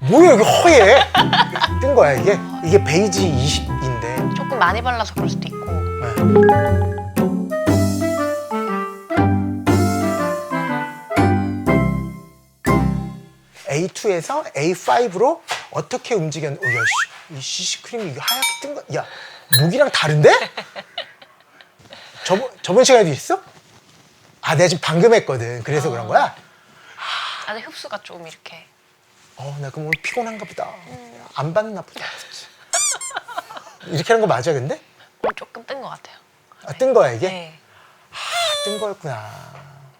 뭐야 여기 허예 뜬 거야 이게 이게 베이지 20인데 조금 많이 발라서 그럴 수도 있고 A2에서 A5로 어떻게 움직였? 어, 야, 씨, 이 CC 크림이 이게 하얗게 뜬 거? 야, 무기랑 다른데? 저번 저번 시간에도 있어? 아, 내가 지금 방금 했거든. 그래서 그런 거야? 아직 흡수가 좀 이렇게 어, 나 그럼 오늘 피곤한가 보다. 안 받나 보다. 이렇게 하는 거 맞아, 근데? 오늘 조금 뜬 것 같아요. 아, 뜬 거야 이게? 네. 뜬 거였구나.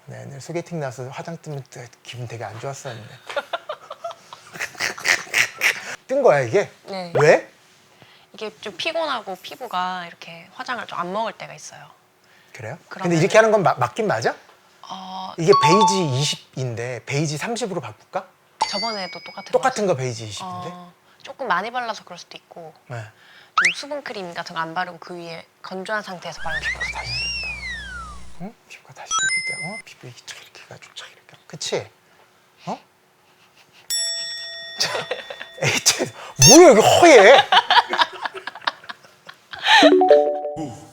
네, 내 소개팅 나서 화장 뜨면 또 기분 되게 안 좋았었는데. 뜬 거야 이게? 네. 왜? 이게 좀 피곤하고 피부가 이렇게 화장을 좀 안 먹을 때가 있어요. 그래요? 그러면은- 근데 이렇게 하는 건 마- 맞긴 맞아? 어, 이게 베이지 20인데 베이지 30으로 바꿀까? 저번에도 똑같은 똑같은 거거 베이지 20인데. 어, 조금 많이 발라서 그럴 수도 있고 네. 좀 수분 크림 같은 거 안 바르고 그 위에 건조한 상태에서 발라서 그럴 수도 있어요. 응? 피부가 다시 이렇게 돼. 어? 피부 이렇게 착 이렇게 해가지고 착 이렇게. 그치? 어? 자, 에이, 쟤, 뭐야 여기 허예?